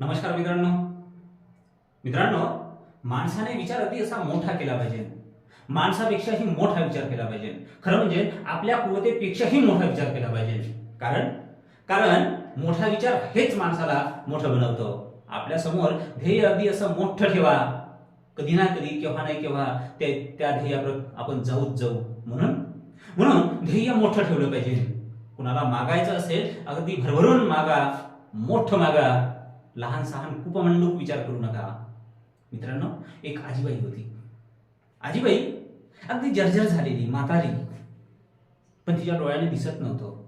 नमस्कार मित्रांनो. मित्रांनो माणसाने विचार अगदी असा मोठा केला पाहिजे. माणसापेक्षाही मोठा विचार केला पाहिजे. खरं म्हणजे आपल्या कुवतेपेक्षाही मोठा विचार केला पाहिजे. कारण? कारण मोठा विचार हेच माणसाला मोठं बनवतो. आपल्यासमोर ध्येय अगदी असं मोठं ठेवा. कधी ना कधी केव्हा नाही केव्हा ते त्या ध्येयावर आपण जाऊच जाऊ. म्हणून? म्हणून ध्येय मोठं ठेवलं पाहिजे. कुणाला मागायचं असेल अगदी भरभरून मागा. मोठं मागा. लहान सहान कुपमंडूक विचार करू नका. मित्रांनो एक आजीबाई होती. आजीबाई अगदी जर्जर झालेली म्हातारी. पण तिच्या डोळ्याने दिसत नव्हतं.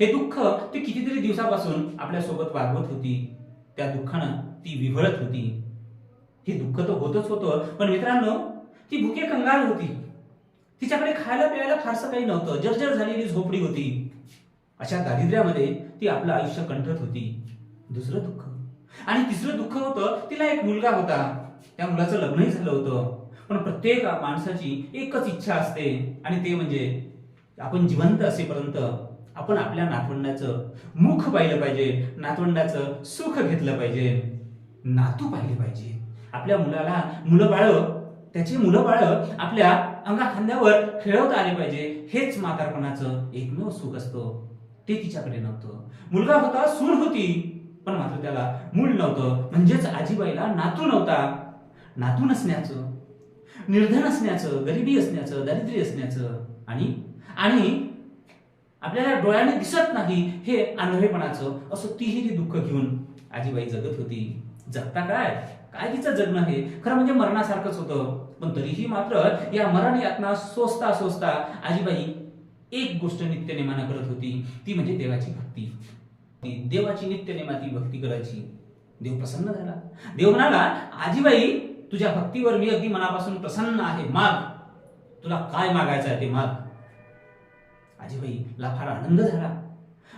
हे दुःख ती कितीतरी दिवसापासून आपल्यासोबत वागवत होती. त्या दुःखानं ती विव्हळत होती. हे दुःख तर होतच होतं पण मित्रांनो ती भुके कंगाल होती. तिच्याकडे खायला प्यायला फारसं काही नव्हतं. जर्जर झालेली झोपडी होती. अशा दारिद्र्यामध्ये ती आपलं आयुष्य कंठत होती. दुसरं दुःख. आणि तिसरं दुःख होतं तिला एक मुलगा होता. त्या मुलाचं लग्नही झालं होतं. पण प्रत्येक माणसाची एकच इच्छा असते. आणि ते म्हणजे आपण जिवंत असेपर्यंत आपण आपल्या नातवंडाचं मुख पाहिलं पाहिजे. नातवंडाचं सुख घेतलं पाहिजे. नातू पाहिले पाहिजे. आपल्या मुलाला मुलं बाळ त्याची मुलं बाळ आपल्या अंगा खांद्यावर खेळवता आले पाहिजे. हेच म्हातारपणाचं एकमेव सुख असतं. ते तिच्याकडे नव्हतं. मुलगा होता सून होती. पण मात्र त्याला मूल नव्हतं. म्हणजेच आजीबाईला नातू नव्हता. नातू नसण्याचं निर्धन असण्याचं गरिबी असण्याचं दारिद्र्य असण्याचं आणि आणि आपल्याला डोळ्याने दिसत नाही हे आंधळेपणाचं असं तिहेरी दुःख घेऊन आजीबाई जगत होती. जगता काय? काय तिचं जगणं हे? खरं म्हणजे मरणासारखंच होतं. पण तरीही मात्र या मरण यातना सोसता सोसता आजीबाई एक गोष्ट नित्यनेमानं करत होती. ती म्हणजे देवाची भक्ती. देवाची नित्य नित्यनेमाती भक्ती करायची. देव प्रसन्न झाला. देव म्हणाला आजीबाई तुझ्या भक्तीवर मी अगदी मनापासून प्रसन्न आहे. माग. तुला काय मागायचं आहे ते माग. आजीबाईला फार आनंद झाला.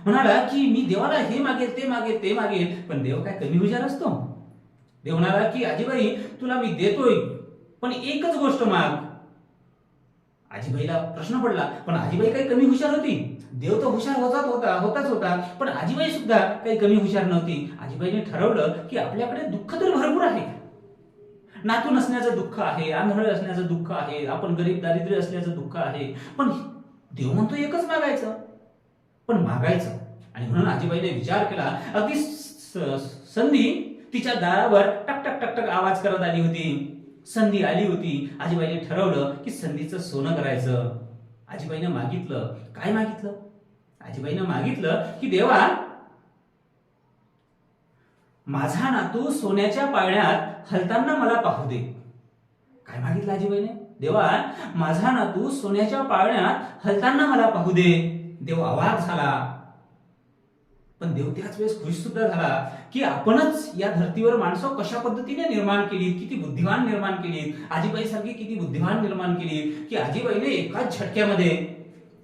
म्हणाला की मी देवाला हे मागेल ते मागेल ते मागेल पण देव काय कमी हुशार असतो? देव म्हणाला की आजीबाई तुला मी देतोय पण एकच गोष्ट माग. आजीबाईला प्रश्न पडला पण आजीबाई काही कमी हुशार होती? देव तर हुशार होताच होता होताच होता पण आजीबाई सुद्धा काही कमी हुशार नव्हती. आजीबाईने ठरवलं की आपल्याकडे दुःख तर भरपूर आहे. नातू नसण्याचं दुःख आहे आंधळ असण्याचं दुःख आहे आपण गरीब दारिद्र्य असल्याचं दुःख आहे. पण देव म्हणतो एकच मागायचं. पण मागायचं. आणि म्हणून आजीबाईने विचार केला. अगदी संधी तिच्या दारावर टक टक टक टक आवाज करत आली होती. संधी आली होती. आजीबाईने ठरवलं की संधीचं सोनं करायचं. आजीबाईनं मागितलं. काय मागितलं? आजीबाईनं मागितलं की देवा माझा नातू सोन्याच्या पाळण्यात हलताना मला पाहू दे. काय मागितलं आजीबाईने? देवा माझा नातू सोन्याच्या पाळण्यात हलताना मला पाहू दे. देव आवाज झाला. पण देव त्याच वेळेस खुश सुद्धा झाला की आपणच या धर्तीवर माणसं कशा पद्धतीने निर्माण केली किती बुद्धिवान निर्माण केली आजीबाई सारखी किती बुद्धिवान निर्माण केली की आजीबाईने एकाच झटक्यामध्ये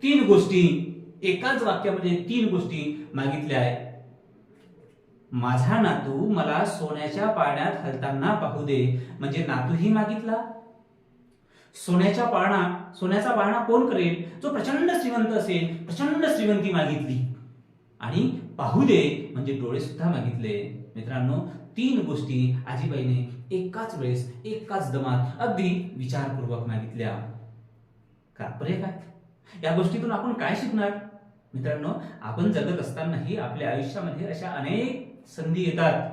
तीन गोष्टी एकाच वाक्यामध्ये तीन गोष्टी मागितल्या आहेत. माझा नातू मला सोन्याच्या पाळण्यात हलताना पाहू दे. म्हणजे नातूही मागितला. सोन्याच्या पाळणा सोन्याचा पाळणा कोण करेल? जो प्रचंड श्रीमंत असेल प्रचंड श्रीमंती मागितली. आणि पाहू दे म्हणजे डोळे सुद्धा मागितले. मित्रांनो तीन गोष्टी आजीबाईने एकाच वेळेस एकाच दमात अगदी विचारपूर्वक मागितल्या. तात्पर्य काय? या गोष्टीतून आपण काय शिकणार? मित्रांनो आपण जगत असतानाही आपल्या आयुष्यामध्ये अशा अनेक संधी येतात.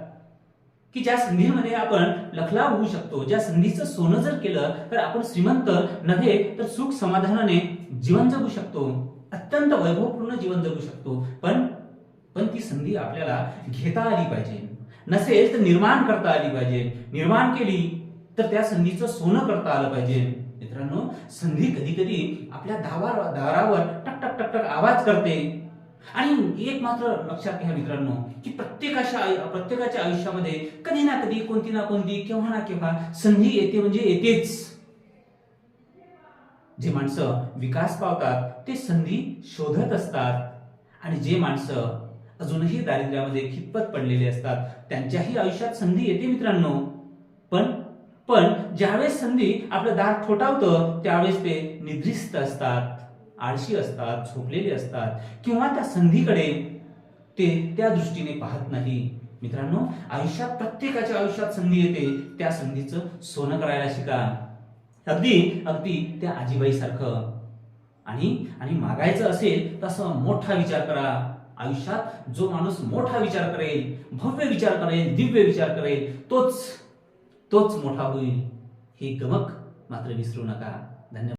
की ज्या संधीमध्ये आपण लखलाव होऊ शकतो ज्या संधीचं सोनं जर केलं तर आपण श्रीमंत नव्हे तर सुख समाधानाने जीवन जगू शकतो. अत्यंत वैभवपूर्ण जीवन जगू शकतो. पण पण ती संधी आपल्याला घेता आली पाहिजे? नसेल तर निर्माण करता आली पाहिजे. निर्माण केली तर त्या संधीचं सोनं करता आलं पाहिजे. मित्रांनो संधी कधी कधी आपल्या दावार दारावर टक टक टक टक आवाज करते. आणि एक मात्र लक्षात घ्या मित्रांनो की प्रत्येकाच्या प्रत्येकाच्या आयुष्यामध्ये कधी ना कधी कोणती ना कोणती केव्हा ना केव्हा संधी येते म्हणजे येतेच. जे माणसं विकास पावतात ते संधी शोधत असतात. आणि जे माणसं अजूनही दारिद्र्यामध्ये खितपत पडलेले असतात. त्यांच्याही आयुष्यात संधी येते मित्रांनो. पण पण ज्यावेळेस संधी आपलं दार ठोठावतं त्यावेळेस ते निद्रिस्त असतात आळशी असतात झोपलेले असतात. किंवा त्या संधीकडे ते त्या दृष्टीने पाहत नाही. मित्रांनो आयुष्यात प्रत्येकाच्या आयुष्यात संधी येते. त्या संधीचं सोनं करायला शिका. अगदी अगदी त्या आजीबाई सारखं आणि आणि मागायचं असेल तसं मोठा विचार करा. आयुष्यात जो माणूस मोठा विचार करेल भव्य विचार करेल दिव्य विचार करेल तोच तोच मोठा होईल. ही गमक मात्र विसरू नका. धन्यवाद.